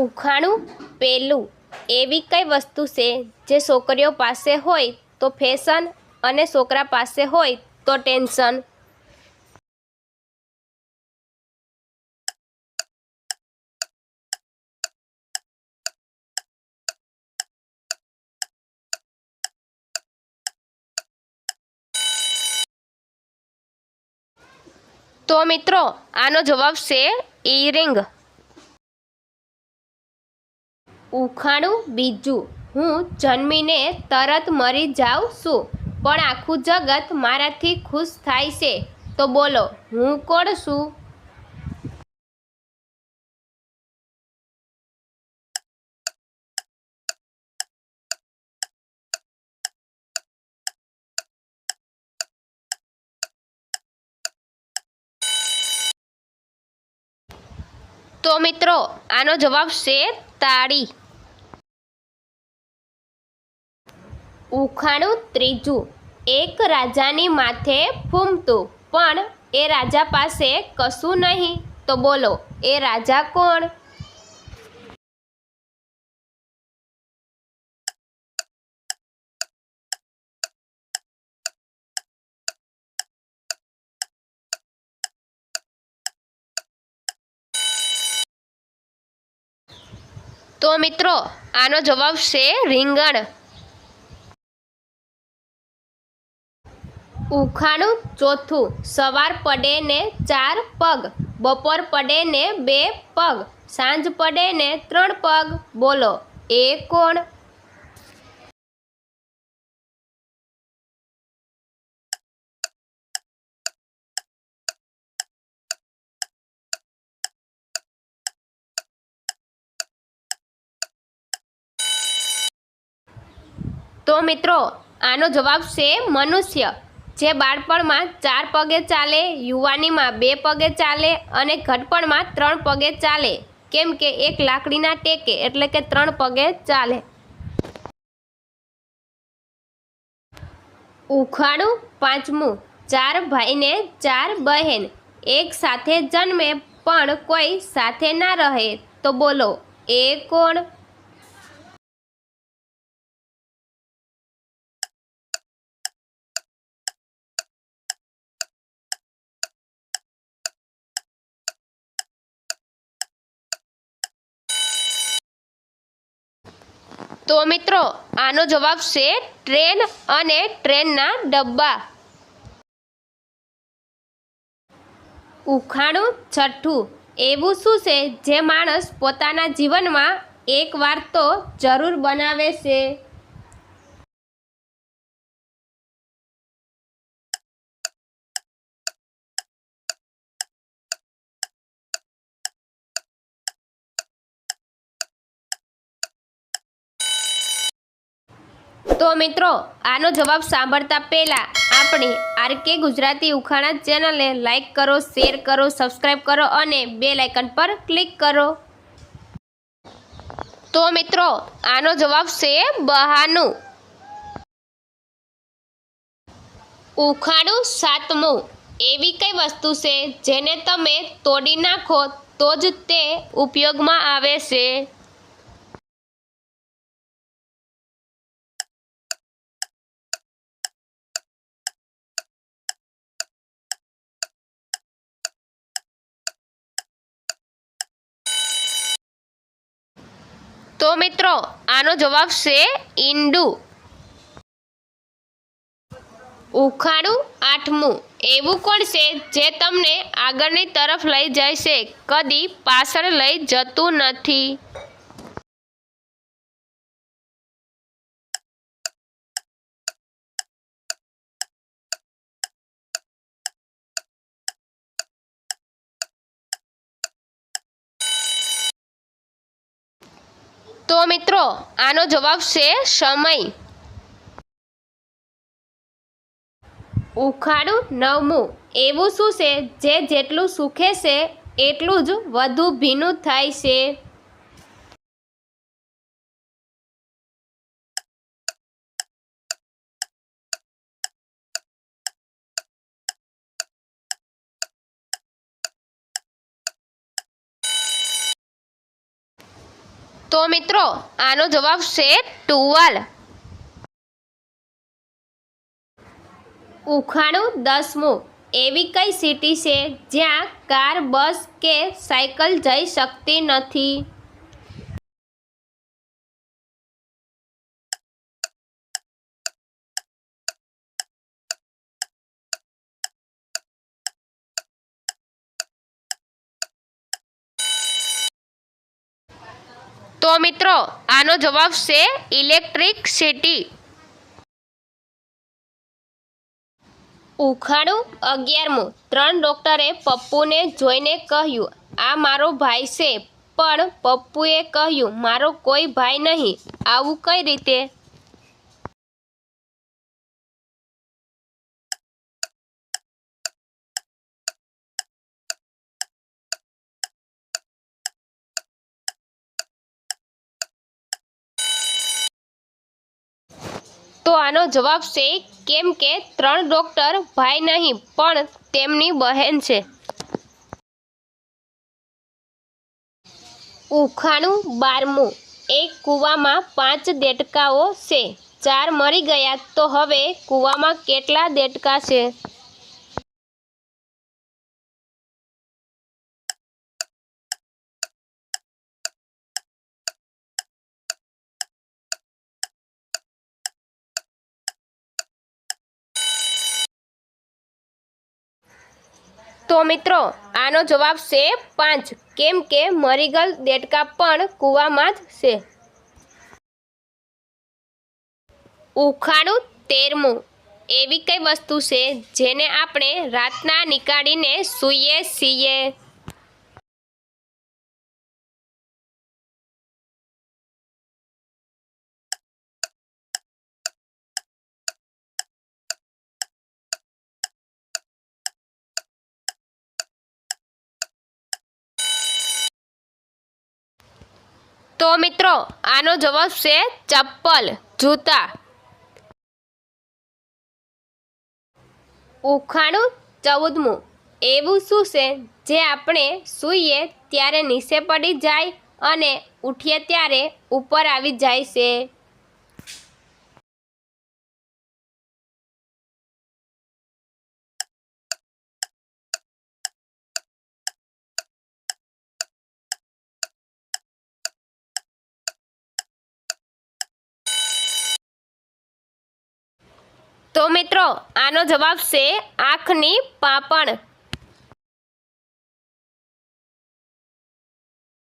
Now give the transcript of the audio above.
ઉખાણું, પેલું એવી કઈ વસ્તુ છે જે છોકરીઓ પાસે હોય તો ફેશન અને છોકરા પાસે હોય તો ટેન્શન તો મિત્રો, આનો જવાબ છે ઈરિંગ ઉખાણું બીજું. હું જન્મીને તરત મરી જાઉં છું, પણ આખું જગત મારાથી ખુશ થાય છે. તો બોલો, હું કોણ છું? તો મિત્રો, આનો જવાબ છે તાળી. ઉખાણું ત્રીજું. એક રાજાની માથે ફૂમતું, પણ એ રાજા પાસે કશું નહીં. તો બોલો, એ રાજા કોણ? તો મિત્રો, આનો જવાબ છે રીંગણ. ઉખાણું ચોથું. સવાર પડે ને ચાર પગ, બપોર પડે ને બે પગ, સાંજ પડે ને ત્રણ પગ. બોલો, એ કોણ? તો મિત્રો, આનો જવાબ છે મનુષ્ય. જે બાળપણમાં ચાર પગે ચાલે, યુવાનીમાં બે પગે ચાલે અને ઘટપણમાં ત્રણ પગે ચાલે. કેમ કે એક લાકડીના ટેકે એટલે કે ત્રણ પગે ચાલે. ઉખાડું પાંચમું. ચાર ભાઈને ચાર બહેન. એક સાથે જન્મે પણ કોઈ સાથે ના રહે. તો બોલો, એ કોણ? તો મિત્રો, આનો જવાબ છે ટ્રેન અને ટ્રેનના ડબ્બા. ઉખાણું છઠ્ઠું, એવું શું છે જે માણસ પોતાના જીવનમાં એક વાર તો જરૂર બનાવે છે? તો મિત્રો, આનો જવાબ સાંભળતા પહેલાં આપણી આરકે ગુજરાતી ઉખાણા ચેનલને લાઇક કરો શેર કરો સબસ્ક્રાઈબ કરો અને બે લાઇકન પર ક્લિક કરો. તો મિત્રો, આનો જવાબ છે બહાનું. ઉખાણું સાતમું. એવી કઈ વસ્તુ છે જેને તમે તોડી નાખો તો જ તે ઉપયોગમાં આવે છે? તો મિત્રો, આનો જવાબ છે ઈંડુ. ઉખાણું આઠમું. એવું કોણ છે જે તમને આગળની તરફ લઈ જાય છે? કદી પાછળ લઈ જતું નથી. તો મિત્રો, આનો જવાબ છે સમય. ઉખાડું નવમું. એવું શું છે? જે જેટલું સૂખે છે, એટલું જ વધુ ભીનું થાય છે. તો મિત્રો, આનો જવાબ છે ટુવાલ. ઉખાણું દસમું. એવી કઈ સિટી છે જ્યાં કાર બસ કે સાયકલ જઈ શકતી નથી? તો મિત્રો, આનો જવાબ છે ઇલેક્ટ્રિક સિટી. ઉખાણું અગિયારમું. ત્રણ ડૉક્ટરે પપ્પુને જોઈને કહ્યું, આ મારો ભાઈ છે. પણ પપ્પુએ કહ્યું, મારો કોઈ ભાઈ નહીં. આવું કઈ રીતે? તો આનો જવાબ છે, કેમ કે ત્રણ ડોક્ટર ભાઈ નહીં, પણ તેમની બહેન છે. ઉખાણું બારમું. એક કૂવામાં પાંચ દેડકાઓ છે. ચાર મરી ગયા તો હવે કૂવામાં કેટલા દેડકા છે? તો મિત્રો, આનો જવાબ છે પાંચ. કેમ કે મરીગલ દેડકા પણ કૂવામાં જ છે. ઉખાણું તેરમું. એવી કઈ વસ્તુ છે જેને આપણે રાતના નીકાળીને સૂઈએ છીએ? તો મિત્રો, આનો જવાબ છે ચપ્પલ, જૂતા. ઉખાણું ચૌદમું. એવું શું છે? જે આપણે સૂઈએ ત્યારે નીચે પડી જાય અને ઉઠીએ ત્યારે ઉપર આવી જાય છે. તો મિત્રો આનો જવાબ છે આંખની પાપણ.